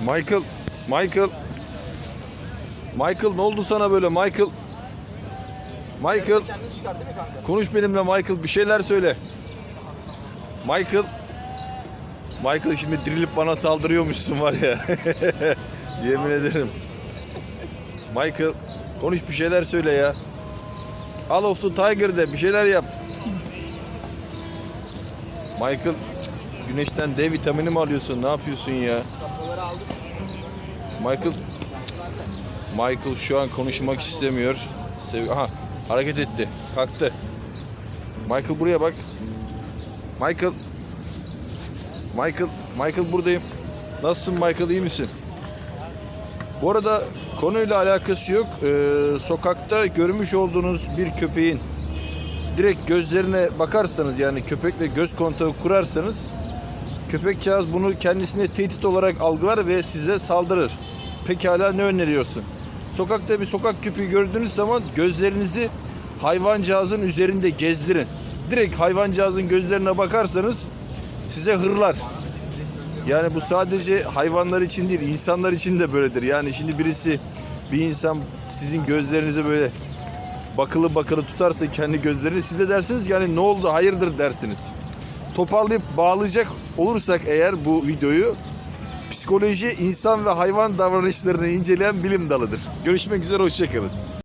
Michael, Michael. Michael ne oldu sana böyle Michael? Michael konuş benimle Michael bir şeyler söyle. Michael. Michael şimdi dirilip bana saldırıyormuşsun var ya. Yemin ederim. Michael konuş bir şeyler söyle ya. Al of Tiger de bir şeyler yap. Michael güneşten D vitamini mi alıyorsun? Ne yapıyorsun ya? Michael Michael şu an konuşmak istemiyor. Sev Aha hareket etti. Kalktı. Michael buraya bak. Michael Michael Michael buradayım. Nasılsın Michael iyi misin? Bu arada konuyla alakası yok. Ee, sokakta görmüş olduğunuz bir köpeğin direkt gözlerine bakarsanız yani köpekle göz kontağı kurarsanız Köpekçağız bunu kendisine tehdit olarak algılar ve size saldırır. Pekala ne öneriyorsun? Sokakta bir sokak köpeği gördüğünüz zaman gözlerinizi hayvancağızın üzerinde gezdirin. Direkt hayvancağızın gözlerine bakarsanız size hırlar. Yani bu sadece hayvanlar için değil, insanlar için de böyledir. Yani şimdi birisi bir insan sizin gözlerinizi böyle bakılı bakılı tutarsa kendi gözlerini siz de dersiniz yani ne oldu hayırdır dersiniz toparlayıp bağlayacak olursak eğer bu videoyu psikoloji, insan ve hayvan davranışlarını inceleyen bilim dalıdır. Görüşmek üzere, hoşçakalın.